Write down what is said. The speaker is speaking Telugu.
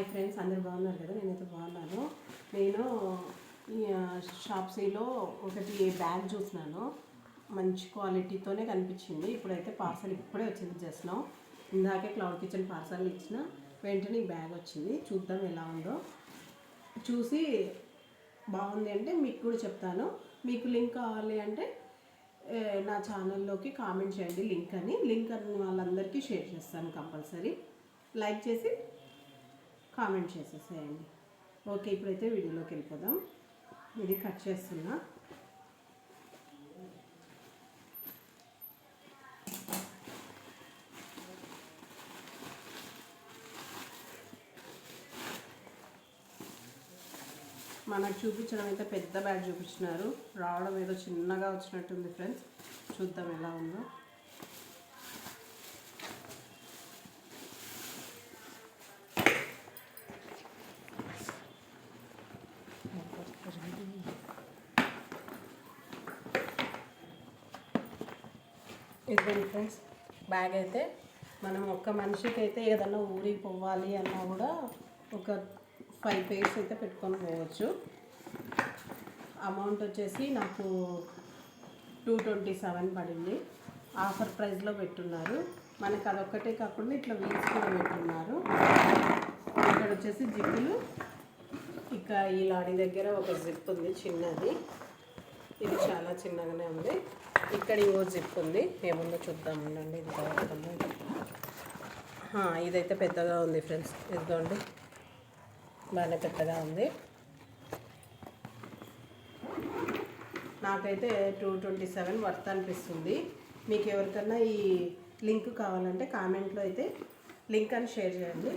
హాయ్ ఫ్రెండ్స్ అందరు బాగున్నారు కదా? నేనైతే బాగున్నాను. నేను షాప్సీలో ఒకటి బ్యాగ్ చూసినాను. మంచి క్వాలిటీతోనే కనిపించింది. ఇప్పుడైతే పార్సల్ ఇప్పుడే వచ్చింది జస్ట్ నో. ఇందాకే క్లౌడ్ కిచెన్ పార్సల్ ఇచ్చిన వెంటనే ఈ బ్యాగ్ వచ్చింది. చూద్దాం ఎలా ఉందో. చూసి బాగుంది అంటే మీకు కూడా చెప్తాను. మీకు లింక్ కావాలి అంటే నా ఛానల్లోకి కామెంట్ చేయండి లింక్ అని. లింక్ అని వాళ్ళందరికీ షేర్ చేస్తాను కంపల్సరీ. లైక్ చేసి కామెంట్ చేసేసేయండి. ఓకే ఇప్పుడైతే వీడియోలోకి వెళ్ళిపోదాం. ఇది కట్ చేస్తున్నా. మనకు చూపించడం అయితే పెద్ద బ్యాగ్ చూపించినారు. రావడం ఏదో చిన్నగా వచ్చినట్టుంది ఫ్రెండ్స్ చూద్దాం ఎలా ఉందో. ఇదిగోండి ఫ్రెండ్స్ బ్యాగ్ అయితే మనం ఒక్క మనిషికి అయితే ఏదన్నా ఊరికి పోవాలి అన్నా కూడా ఒక ఫైవ్ పేర్స్ అయితే పెట్టుకొని పోవచ్చు. అమౌంట్ వచ్చేసి నాకు టూ ట్వంటీ సెవెన్ పడింది. ఆఫర్ ప్రైస్లో పెట్టున్నారు. మనకు అదొక్కటే కాకుండా ఇట్లా వీల్స్ కూడా పెట్టున్నారు. ఇక్కడ వచ్చేసి జిప్పులు ఇక ఈ లాడీ దగ్గర ఒక జిప్ ఉంది చిన్నది. ఇది చాలా చిన్నగానే ఉంది. ఇక్కడ ఇంకో జిప్ ఉంది. ఏముందో చూద్దాం ఉండండి. ఇది కావాలి ఇదైతే పెద్దగా ఉంది ఫ్రెండ్స్. ఇదిగోండి. బాగానే పెద్దగా ఉంది. నాకైతే టూ ట్వంటీ సెవెన్ వర్త్ అనిపిస్తుంది. మీకు ఎవరికన్నా ఈ లింక్ కావాలంటే కామెంట్లో అయితే లింక్ అని షేర్ చేయండి.